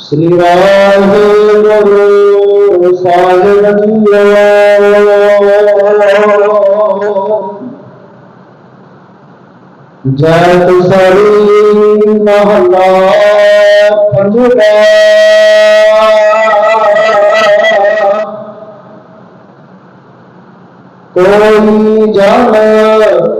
श्री राम गुरु साजन जय तुसरी महला पंजरा कोई जान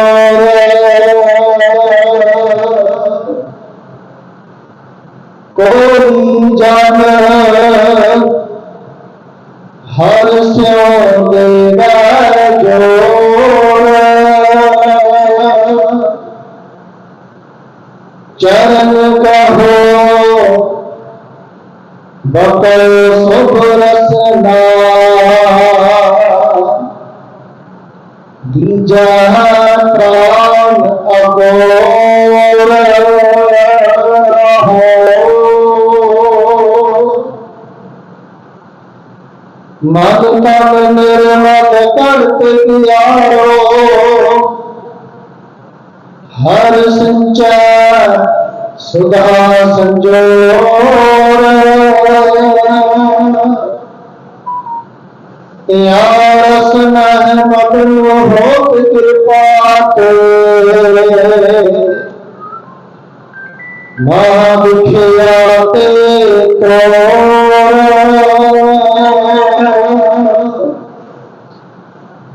जाना हर चरण कहो बकल सुख रसना प्राण अगो ਮਨ ਤਨ ਨਿਰਮਲ ਕਰਤ ਗਿਆਰੋ ਹਰ ਸੰਚਾਰ ਸੁਧਾ ਸੰਜੋਰ। ਤਿਆਰਸ ਮਹਿ ਮਗਨੁ ਹੋਤ ਕਿਰਪਾ ਤੇ। ਮਾ ਦੁਖਿਆ ਤੇ ਤੋਰ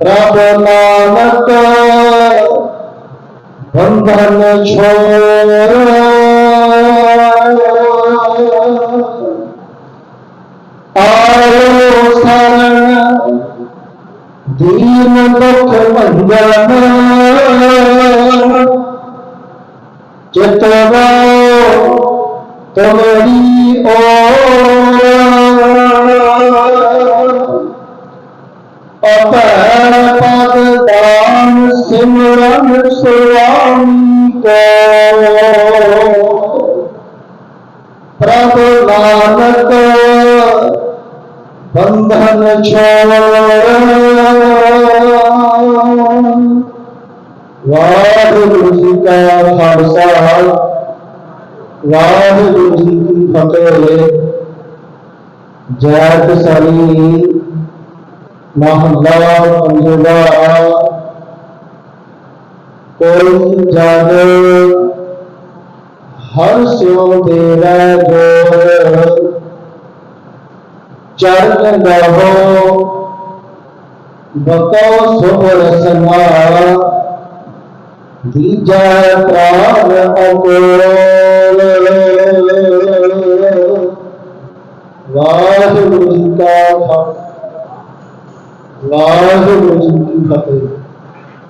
रब नाम को बंधन छोड़ो। आयो शरण दीन दुख मंगल। चितवा तुम्हारी ओ ਸਿਮਰਨ ਸੁਆਮੀ ਕੋ ਪ੍ਰਭ ਨਾਨਕ ਬੰਧਨ ਛੋੜ ਵਾਹਿਗੁਰੂ ਜੀ ਕਾ ਖਾਲਸਾ ਵਾਹਿਗੁਰੂ ਜੀ ਕੀ ਫਤਿਹ ਜੈ ਕਸਰੀ ਮਹੱਲਾ ਪੰਜਵਾ ਕੋਈ ਜਨ ਹਰ ਸਿਉ ਦੇਵੈ ਜੋਰ ਚਰਨ ਗਾਹੋ। ਬਕੋ ਸੁਭ ਰਸਨਾ ਦੀਜੈ ਪ੍ਰਾਨ ਅਕੋਲ। ਵਾਹਿਗੁਰੂ ਜੀ ਕਾ ਖਾਲਸਾ। ਵਾਹਿਗੁਰੂ ਜੀ ਕੀ ਫਤਿਹ।